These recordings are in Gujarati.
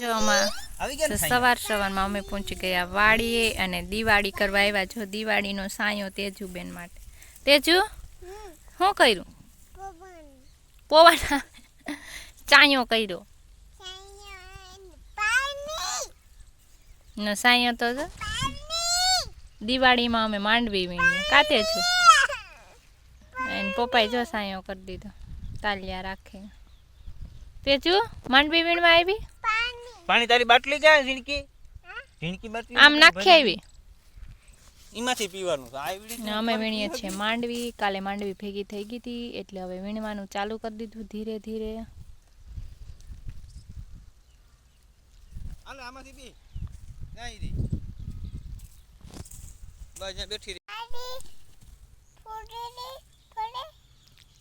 જો? સવાર સવારમાં અમે પહોંચી ગયા વાડીએ અને દિવાળી કરવા આવ્યા. જો દિવાળીનો સાયો તેજુબેન માટે. તેજુ શું કર્યું? પોવાના ચાયો કર્યો. ને સાયો તો દિવાળીમાં અમે માંડવી વીણીએ. કાતે છું એને પપ્પાએ જો સાયો કરી દીધો. તાલિયા રાખે તેજુ માંડવી વીણવા આવી? પાણી તારી બાટલી જાય ઝીણકી? ઝીણકી બાટલી આમ નાખી આવી? એમાંથી પીવાનું છે અમે વીણીએ છીએ. માંડવી કાલે માંડવી ભેગી થઈ ગઈ હતી એટલે હવે વીણવાનું ચાલુ કરી દીધું ધીરે ધીરે. હાલો આમાંથી પી. જાય રે બસ બેઠી રહી.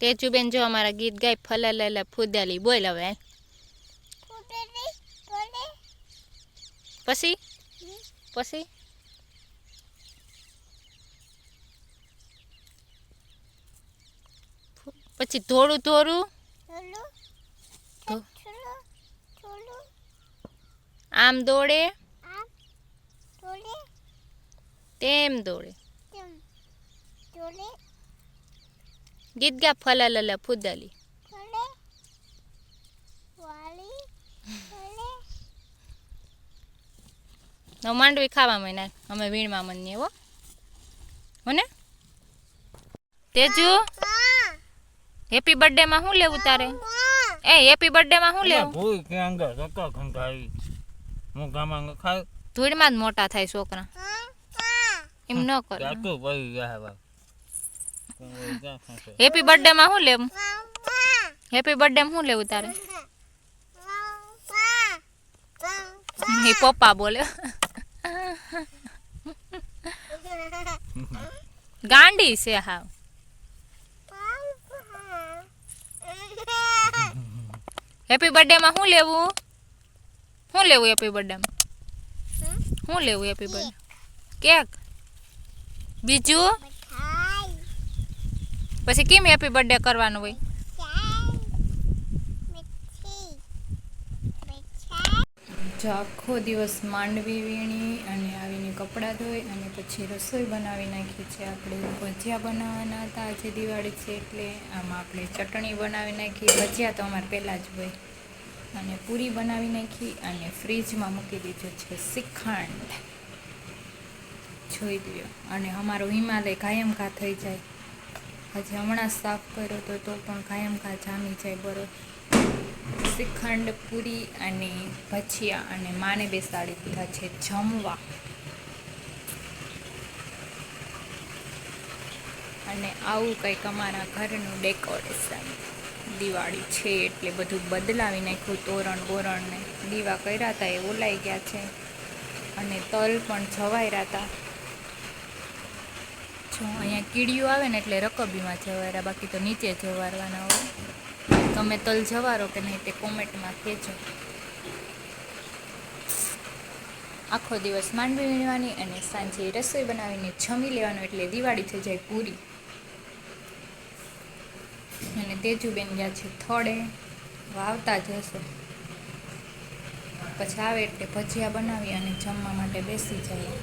તેજુબેન જો અમારા ગીત ગાય ફલાલેલા ફૂદાલી બોલ હવે. પછી? પછી? પછી થોડું થોડું આમ દોડે. તેમ દોડે. ગીત ગા ફલાલેલા ફૂદાલી. હવે માંડવી ખાવા મહિના અમે વીણવા મનીએ હો. મને? તેજુ? હેપી બર્થડે માં શું લેવું તારે? એ હેપી બર્થડે માં શું લેવું? ભૂઈ કે અંગા સકા ખંખાઈ હું ગામાં ખાય. ધૂળમાં જ મોટા થાય છોકરા. એમ ન કરે. જાતું ભાઈ ગયા બા હેપી બર્થડે માં શું લેવું? હેપી બર્થડે માં શું લેવું તારે? એ પપ્પા બોલે. ગાંડી છે હાવ. હેપી બર્થડે માં શું લેવું? શું લેવું હેપી બર્થડે માં શું લેવું હેપી બર્થડે કેક? બીજું? પછી કેમ હેપી બર્થડે કરવાનું હોય? જો આખો દિવસ માંડવી વીણી અને આવીને કપડાં ધોઈ અને પછી રસોઈ બનાવી નાખી છે. આપણે ભજીયા બનાવવાના હતા. આજે દિવાળી છે એટલે આમાં આપણે ચટણી બનાવી નાખી. ભજીયા તો અમારે પહેલાં જ હોય. અને પૂરી બનાવી નાખી અને ફ્રીજમાં મૂકી દીધું છે શ્રીખંડ. જોઈ લ્યો. અને અમારો હિમાલય કાયમ ઘા થઈ જાય. હજી હમણાં સાફ કર્યો તો તો પણ કાયમ ઘા જામી જાય બરોબર. શ્રીખંડ, પૂરી અને ભજીયા અને માને બેસાડી દીધા છે જમવા. અને આવું કંઈક અમારા ઘરનું ડેકોરેશન. દિવાળી છે એટલે બધું બદલાવી નાખ્યું, તોરણ બોરણ ને દીવા કર્યા હતા એ ઓલાઈ ગયા છે. અને તલ પણ જવાયરા હતા જો અહીંયા કીડીઓ આવે ને એટલે રકબીમાં જવાયરા, બાકી તો નીચે જવારવાના હોય. તમે તલ જવારો કે નહીં તે કોમેન્ટમાં કહેજો. આખો દિવસ માંડવી વીણવાની અને સાંજે રસોઈ બનાવીને જમી લેવાનું એટલે દિવાળી થઈ જાય પૂરી. અને તેજુબેન ગયા છે થોડે. વાવતા જ હશે. પછી આવે એટલે ભજીયા બનાવી અને જમવા માટે બેસી જાય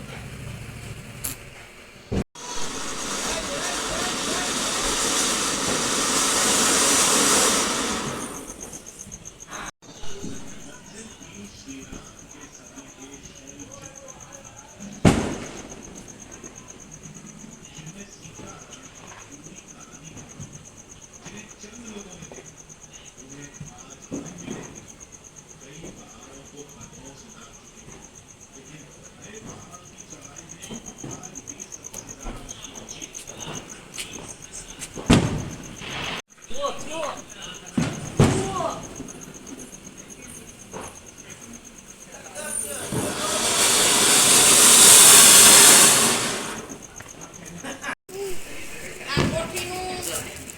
આ કોઠીનું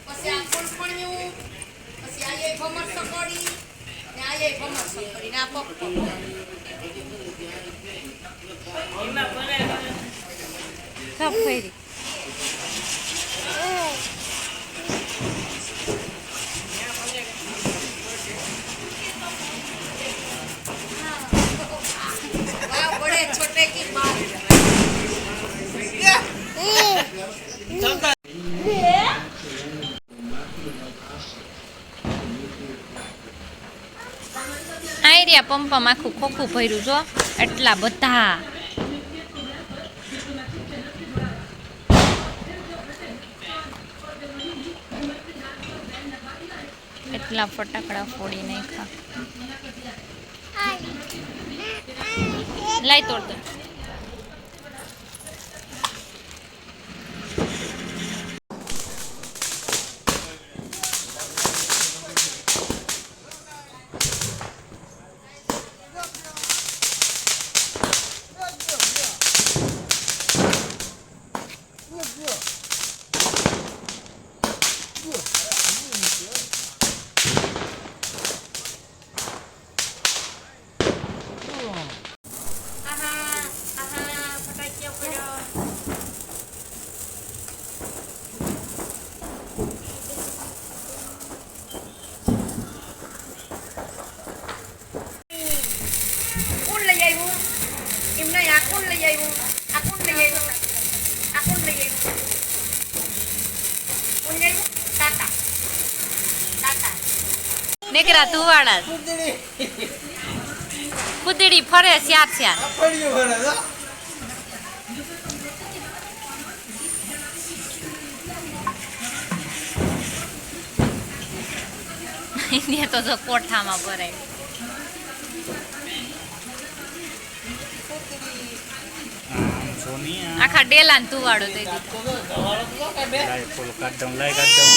પછી આ કોલપણિયું પછી આ એ ભમર સકોડી ને આ એ ભમર સકોડી ને આ પપ્પો પેચીસ પંપમાં આખું ખોખું ભર્યું જો. એટલા બધા. એટલા ફટાકડા ફોડી નાખ્યા. લાઈ તોડ દે. કોણ લઈ આવ્યું એમને આ કોણ લઈ આવ્યું આ કોણ લઈ આવ્યું આ કોણ લઈ આવ્યું કોણ લઈ આવ્યું તાતા તાતા નીકળ્યા તુવાડા કુદડી ફરે સ્યાર એને તો જો કોઠામાં ભરાય. આખા ડેલા ને તુવાડો દઈ દીધો. ફૂલ કાઢ દઉં લઈ કાઢ દઉં.